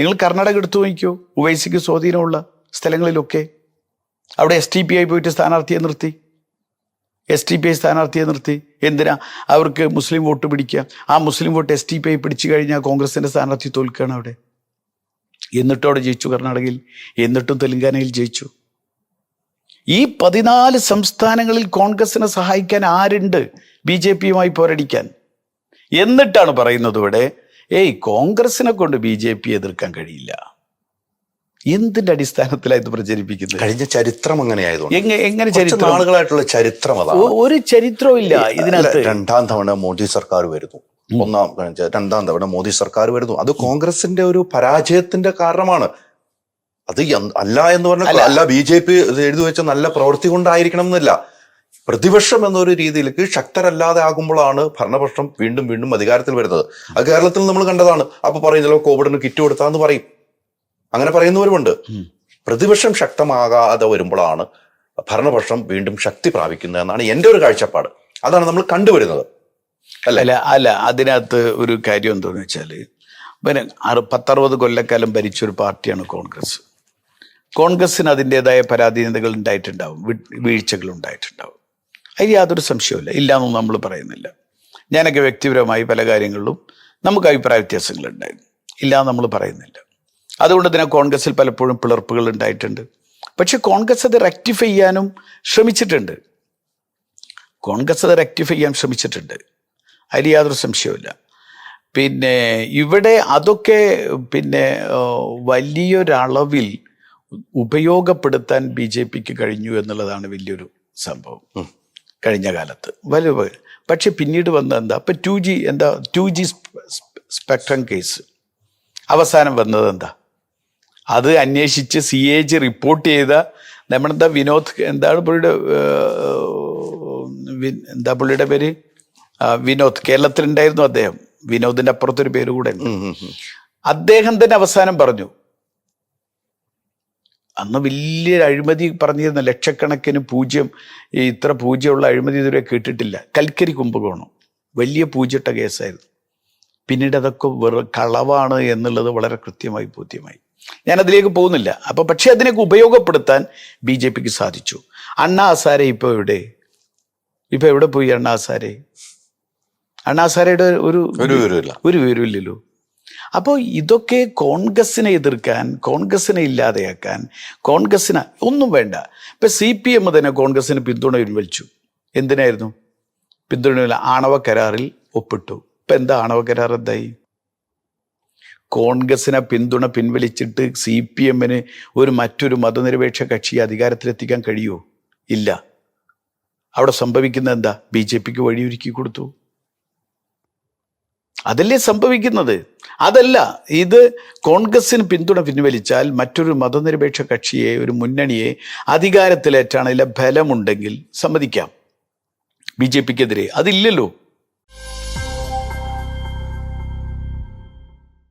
നിങ്ങൾ കർണാടക എടുത്തു നോക്കിയോ ഉവൈസിക്ക് സ്വാധീനമുള്ള സ്ഥലങ്ങളിലൊക്കെ. അവിടെ എസ് ടി പി ആയി പോയിട്ട് സ്ഥാനാർത്ഥിയെ നിർത്തി. എസ് ടി പി ഐ സ്ഥാനാർത്ഥിയെ നിർത്തി. എന്തിനാ? അവർക്ക് മുസ്ലിം വോട്ട് പിടിക്കുക. ആ മുസ്ലിം vote S D P I പിടിച്ചു കഴിഞ്ഞാൽ കോൺഗ്രസിന്റെ സ്ഥാനാർത്ഥി തോൽക്കുകയാണ് അവിടെ. എന്നിട്ടും അവിടെ ജയിച്ചു കർണാടകയിൽ. എന്നിട്ടും തെലങ്കാനയിൽ ജയിച്ചു. ഈ പതിനാല് സംസ്ഥാനങ്ങളിൽ കോൺഗ്രസിനെ സഹായിക്കാൻ ആരുണ്ട്? ബി ജെ പിയുമായി പോരടിക്കാൻ. എന്നിട്ടാണ് പറയുന്നത് ഇവിടെ ഏയ് കോൺഗ്രസിനെ കൊണ്ട് ബി ജെ പി എതിർക്കാൻ കഴിയില്ല. എന്തിന്റെ അടിസ്ഥാനത്തിലാണ് ഇത് പ്രചരിപ്പിക്കുന്നത്? കഴിഞ്ഞ ചരിത്രം അങ്ങനെയായതുകൊണ്ട് എങ്ങനെ എങ്ങനെ കുറച്ച് ചരിത്രം? അതാണ്. ഒരു ചരിത്രവും ഇല്ല ഇതിനകത്ത്. രണ്ടാം തവണ മോദി സർക്കാർ വരുന്നു. ഒന്നാം രണ്ടാം തവണ മോദി സർക്കാർ വരുന്നു. അത് കോൺഗ്രസിന്റെ ഒരു പരാജയത്തിന്റെ കാരണമാണ്. അത് അല്ല എന്ന് പറഞ്ഞാൽ അല്ല. ബി ജെ പി എഴുതി വെച്ച നല്ല പ്രവൃത്തി കൊണ്ടായിരിക്കണം എന്നില്ല. പ്രതിപക്ഷം എന്നൊരു രീതിയിലേക്ക് ശക്തരല്ലാതെ ആകുമ്പോഴാണ് ഭരണപക്ഷം വീണ്ടും വീണ്ടും അധികാരത്തിൽ വരുന്നത്. അത് കേരളത്തിൽ നമ്മൾ കണ്ടതാണ്. അപ്പൊ പറയും ചിലപ്പോൾ കോവിഡിന് കിറ്റ് കൊടുത്താന്ന് പറയും. അങ്ങനെ പറയുന്നവരുമുണ്ട്. പ്രതിപക്ഷം ശക്തമാകാതെ വരുമ്പോഴാണ് ഭരണപക്ഷം വീണ്ടും ശക്തി പ്രാപിക്കുന്നത് എന്നാണ് എന്റെ ഒരു കാഴ്ചപ്പാട്. അതാണ് നമ്മൾ കണ്ടുവരുന്നത്. അല്ലേ? അല്ല അല്ല അതിനകത്ത് ഒരു കാര്യം എന്താണെന്ന് വെച്ചാൽ പിന്നെ അറു പത്തറുപത് കൊല്ലക്കാലം ഭരിച്ചൊരു പാർട്ടിയാണ് കോൺഗ്രസ്. കോൺഗ്രസ്സിന് അതിന്റെതായ പരാധീനതകൾ ഉണ്ടായിട്ടുണ്ടാവും വീഴ്ചകൾ ഉണ്ടായിട്ടുണ്ടാവും. അതിൽ യാതൊരു സംശയവുമില്ല. ഇല്ലാന്നും നമ്മൾ പറയുന്നില്ല. ഞാനൊക്കെ വ്യക്തിപരമായി പല കാര്യങ്ങളിലും നമുക്ക് അഭിപ്രായ വ്യത്യാസങ്ങളുണ്ടായിരുന്നു. ഇല്ലാന്ന് നമ്മൾ പറയുന്നില്ല. അതുകൊണ്ട് തന്നെ കോൺഗ്രസിൽ പലപ്പോഴും പിളർപ്പുകൾ ഉണ്ടായിട്ടുണ്ട്. പക്ഷെ കോൺഗ്രസ് അത് റെക്ടിഫൈ ചെയ്യാനും ശ്രമിച്ചിട്ടുണ്ട്. കോൺഗ്രസ് അത് റെക്ടിഫൈ ചെയ്യാൻ ശ്രമിച്ചിട്ടുണ്ട്. അതിൽ യാതൊരു സംശയവുമില്ല. പിന്നെ ഇവിടെ അതൊക്കെ പിന്നെ വലിയൊരളവിൽ ഉപയോഗപ്പെടുത്താൻ ബി ജെ പിക്ക് കഴിഞ്ഞു എന്നുള്ളതാണ് വലിയൊരു സംഭവം. കഴിഞ്ഞ കാലത്ത് വലിയ പക്ഷെ പിന്നീട് വന്ന എന്താ അപ്പം ടു ജി എന്താ ടു ജി സ്പെക്ട്രം കേസ് അവസാനം വന്നത് എന്താ? അത് അന്വേഷിച്ച് സി എ ജി റിപ്പോർട്ട് ചെയ്ത നമ്മളെന്താ വിനോദ് എന്താണ് പുള്ളിയുടെ എന്താ പുള്ളിയുടെ പേര്? വിനോദ്. കേരളത്തിലുണ്ടായിരുന്നു അദ്ദേഹം. വിനോദിന്റെ അപ്പുറത്തൊരു പേര് കൂടെ. അദ്ദേഹം തന്നെ അവസാനം പറഞ്ഞു അന്ന് വലിയൊരു അഴിമതി പറഞ്ഞിരുന്ന ലക്ഷക്കണക്കിന് പൂജ്യം ഈ ഇത്ര പൂജ്യമുള്ള അഴിമതി ഇതുവരെ കേട്ടിട്ടില്ല. കൽക്കരി കുംഭകോണം വലിയ പൂജ്യട്ട കേസായിരുന്നു. പിന്നീട് അതൊക്കെ വെറു കളവാണ് എന്നുള്ളത് വളരെ കൃത്യമായി ബോധ്യമായി. ഞാൻ അതിലേക്ക് പോകുന്നില്ല. അപ്പോൾ പക്ഷേ അതിനൊക്കെ ഉപയോഗപ്പെടുത്താൻ ബി ജെ പിക്ക് സാധിച്ചു. അണ്ണാ ഹസാരെ ഇപ്പൊ എവിടെ? ഇപ്പൊ എവിടെ പോയി അണ്ണാ ഹസാരെ അണ്ണാ ഹസാരയുടെ ഒരു ഒരു വിവരമില്ലല്ലോ അപ്പോൾ ഇതൊക്കെ കോൺഗ്രസിനെ എതിർക്കാൻ കോൺഗ്രസിനെ ഇല്ലാതെയാക്കാൻ കോൺഗ്രസിന് ഒന്നും വേണ്ട. ഇപ്പം സി പി എം തന്നെ കോൺഗ്രസിന് പിന്തുണ പിൻവലിച്ചു എന്തിനായിരുന്നു? പിന്തുണ ആണവ കരാറിൽ ഒപ്പിട്ടു. ഇപ്പം എന്താ ആണവ കരാർ എന്തായി? കോൺഗ്രസിനെ പിന്തുണ പിൻവലിച്ചിട്ട് സി പി എമ്മിന് ഒരു മറ്റൊരു മതനിരപേക്ഷ കക്ഷിയെ അധികാരത്തിലെത്തിക്കാൻ കഴിയുമോ? ഇല്ല. അവിടെ സംഭവിക്കുന്ന എന്താ? ബി ജെ പിക്ക് വഴിയൊരുക്കി കൊടുത്തു. അതല്ലേ സംഭവിക്കുന്നത്? അതല്ല ഇത് കോൺഗ്രസിന് പിന്തുണ പിൻവലിച്ചാൽ മറ്റൊരു മതനിരപേക്ഷ കക്ഷിയെ ഒരു മുന്നണിയെ അധികാരത്തിലേറ്റാണ് അതിലെ ബലമുണ്ടെങ്കിൽ സമ്മതിക്കാം. ബി ജെ പിക്കെതിരെ. അതില്ലല്ലോ.